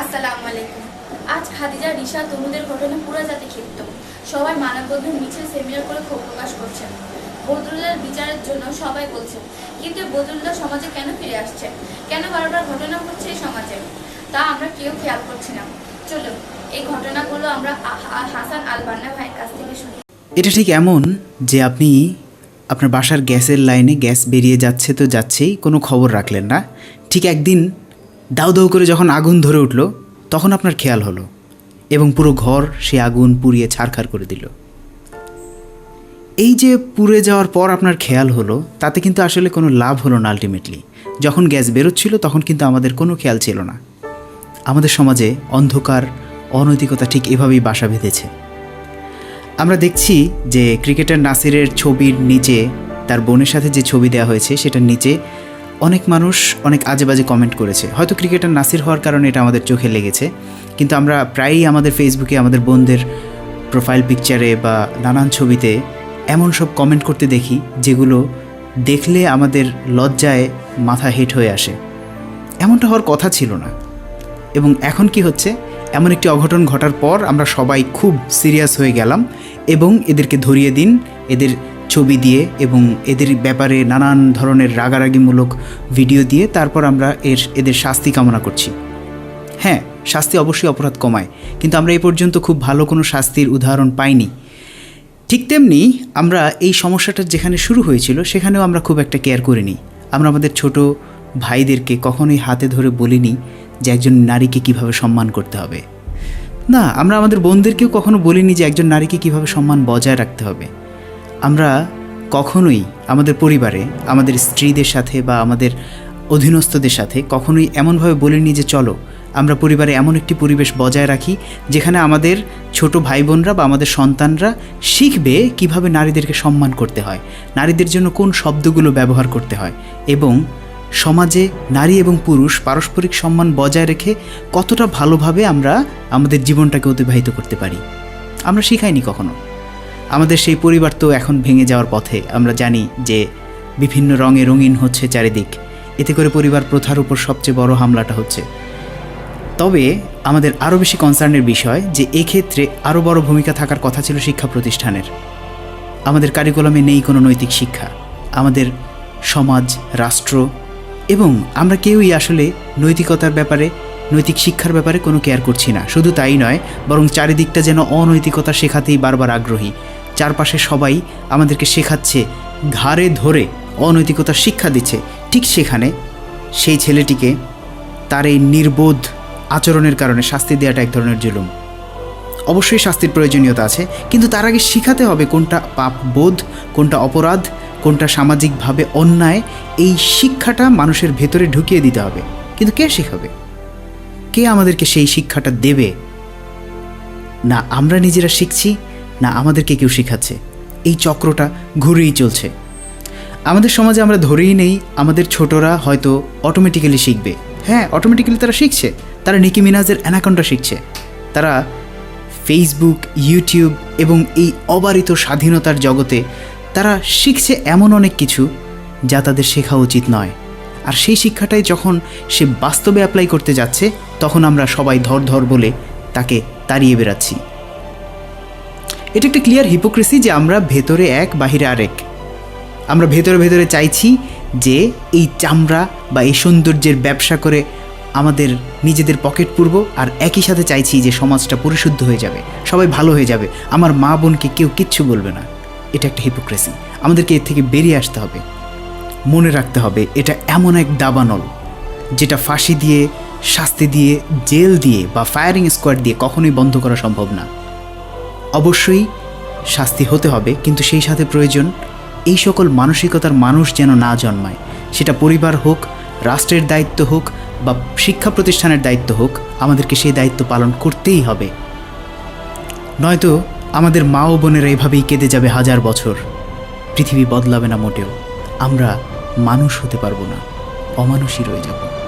আসসালামু আলাইকুম। আজ খাদিজা, রিশা, তনুদের ঘটনা পুরো জাতি ক্ষিপ্ত। সবাই মানববন্ধন মিছিল, সেমিনার করে ক্ষোভ প্রকাশ করছেন। বদরুল্লাহর বিচারের জন্য সবাই বলছেন, কিন্তু বদরুল্লাহ সমাজে কেন ফিরে আসছে? কেন বারবার ঘটনা ঘটছে এই সমাজে? তা আমরা কেউ খেয়াল করছি না। চলুন, এই ঘটনাগুলো আমরা হাসান আল বান্না ভাইয়ের কাছ থেকে শুনি। এটা ঠিক এমন যে আপনি আপনার বাসার গ্যাসের লাইনে গ্যাস বেরিয়ে যাচ্ছে তো যাচ্ছেই, কোনো খবর রাখলেন না। ঠিক একদিন দাউ দাউ করে যখন আগুন ধরে উঠল, তখন আপনার খেয়াল হলো এবং পুরো ঘর সে আগুন পুড়িয়ে ছারখার করে দিল। এই যে পুড়ে যাওয়ার পর আপনার খেয়াল হলো, তাতে কিন্তু আসলে কোনো লাভ হলো না আলটিমেটলি যখন গ্যাস বেরোচ্ছিল, তখন কিন্তু আমাদের কোনো খেয়াল ছিল না। আমাদের সমাজে অন্ধকার, অনৈতিকতা ঠিক এভাবেই বাসা বেঁধেছে। আমরা দেখছি যে ক্রিকেটার নাসিরের ছবির নিচে, তার বোনের সাথে যে ছবি দেওয়া হয়েছে, সেটার নিচে অনেক মানুষ অনেক আজে বাজে কমেন্ট করেছে। হয়তো ক্রিকেটার নাসির হওয়ার কারণে এটা আমাদের চোখে লেগেছে, কিন্তু আমরা প্রায়ই আমাদের ফেসবুকে আমাদের বোনদের প্রোফাইল পিকচারে বা নানান ছবিতে এমন সব কমেন্ট করতে দেখি, যেগুলো দেখলে আমাদের লজ্জায় মাথা হেট হয়ে আসে। এমনটা হওয়ার কথা ছিল না। এবং এখন কি হচ্ছে? এমন একটি অঘটন ঘটার পর আমরা সবাই খুব সিরিয়াস হয়ে গেলাম এবং এদেরকে ধরিয়ে দিন, এদের ছবি দিয়ে এবং এদের ব্যাপারে নানান ধরনের রাগারাগিমূলক ভিডিও দিয়ে তারপর আমরা এর, এদের শাস্তি কামনা করছি। হ্যাঁ শাস্তি অবশ্যই অপরাধ কমায়, কিন্তু আমরা এ পর্যন্ত খুব ভালো কোনো শাস্তির উদাহরণ পাইনি। ঠিক তেমনি আমরা এই সমস্যাটা যেখানে শুরু হয়েছিল সেখানেও আমরা খুব একটা কেয়ার করিনি। আমরা আমাদের ছোট ভাইদেরকে কখনোই হাতে ধরে বলিনি যে একজন নারীকে কীভাবে সম্মান করতে হবে। না, আমরা আমাদের বোনদেরকেও কখনো বলিনি যে একজন নারীকে কীভাবে সম্মান বজায় রাখতে হবে। আমরা কখনোই আমাদের পরিবারে, আমাদের স্ত্রীদের সাথে বা আমাদের অধীনস্থদের সাথে কখনোই এমনভাবে বলিনি যে চলো, আমরা পরিবারে এমন একটি পরিবেশ বজায় রাখি যেখানে আমাদের ছোট ভাই বোনরা বা আমাদের সন্তানরা শিখবে কীভাবে নারীদেরকে সম্মান করতে হয়, নারীদের জন্য কোন শব্দগুলো ব্যবহার করতে হয় এবং সমাজে নারী এবং পুরুষ পারস্পরিক সম্মান বজায় রেখে কতটা ভালোভাবে আমরা আমাদের জীবনটাকে অতিবাহিত করতে পারি। আমরা শিখাইনি কখনো। আমাদের সেই পরিবার তো এখন ভেঙে যাওয়ার পথে। আমরা জানি যে বিভিন্ন রঙে রঙিন হচ্ছে চারিদিক। এতে করে পরিবার প্রথার উপর সবচেয়ে বড় হামলাটা হচ্ছে। তবে আমাদের আরও বেশি কনসার্নের বিষয় যে এক্ষেত্রে আরও বড় ভূমিকা থাকার কথা ছিল শিক্ষা প্রতিষ্ঠানের। আমাদের কারিকুলামে নেই কোনো নৈতিক শিক্ষা। আমাদের সমাজ, রাষ্ট্র এবং আমরা কেউই আসলে নৈতিকতার ব্যাপারে নৈতিক শিক্ষার ব্যাপারে কোনো কেয়ার করছি না। শুধু তাই নয়, বরং চারিদিকটা যেন অনৈতিকতা শেখাতেই বারবার আগ্রহী। চারপাশে সবাই আমাদেরকে শেখাচ্ছে, ঘাড়ে ধরে অনৈতিকতার শিক্ষা দিচ্ছে। ঠিক সেখানে সেই ছেলেটিকে তার এই নির্বোধ আচরণের কারণে শাস্তি দেওয়াটা এক ধরনের জুলুম। অবশ্যই শাস্তির প্রয়োজনীয়তা আছে, কিন্তু তার আগে শিখাতে হবে কোনটা পাপ বোধ কোনটা অপরাধ, কোনটা সামাজিকভাবে অন্যায়। এই শিক্ষাটা মানুষের ভেতরে ঢুকিয়ে দিতে হবে। কিন্তু কে শেখাবে? কে আমাদেরকে সেই শিক্ষাটা দেবে? না আমরা নিজেরা শিখছি, না আমাদেরকে কেউ শেখাচ্ছে। এই চক্রটা ঘুরেই চলছে। আমাদের সমাজে আমরা ধরেই নেই, আমাদের ছোটরা হয়তো অটোমেটিক্যালি শিখবে। হ্যাঁ অটোমেটিক্যালি তারা শিখছে। তারা নিকি মিনাজের অ্যানাকন্ডা শিখছে। তারা ফেসবুক ইউটিউব এবং এই অবারিত স্বাধীনতার জগতে তারা শিখছে এমন অনেক কিছু যা তাদের শেখা উচিত নয়। আর সেই শিক্ষাটাই যখন সে বাস্তবে অ্যাপ্লাই করতে যাচ্ছে, তখন আমরা সবাই ধর ধর বলে তাকে তাড়িয়ে বেড়াচ্ছি। এটা একটা ক্লিয়ার হিপোক্রেসি যে আমরা ভেতরে এক, বাহিরে আরেক। আমরা ভেতরে ভেতরে চাইছি যে এই চামড়া বা এই সৌন্দর্যের ব্যবসা করে আমাদের নিজেদের পকেট পূর্ব, আর একই সাথে চাইছি যে সমাজটা পরিশুদ্ধ হয়ে যাবে, সবাই ভালো হয়ে যাবে। আমার মা বোনকে কেউ কিচ্ছু বলবে না। এটা একটা হিপোক্রেসি আমাদেরকে এর থেকে বেরিয়ে আসতে হবে। মনে রাখতে হবে, এটা এমন এক দাবানল যেটা ফাঁসি দিয়ে, শাস্তি দিয়ে, জেল দিয়ে বা ফায়ারিং স্কোয়াড দিয়ে কখনোই বন্ধ করা সম্ভব না। অবশ্যই শাস্তি হতে হবে, কিন্তু সেই সাথে প্রয়োজন এই সকল মানসিকতার মানুষ যেন না জন্মায়। সেটা পরিবার হোক, রাষ্ট্রের দায়িত্ব হোক বা শিক্ষা প্রতিষ্ঠানের দায়িত্ব হোক, আমাদেরকে সেই দায়িত্ব পালন করতেই হবে। নয়তো আমাদের মা ও বোনেরা এভাবেই কেঁদে যাবে হাজার বছর। পৃথিবী বদলাবে না মোটেও। আমরা মানুষ হতে পারব না অমানুষই রয়ে যাব।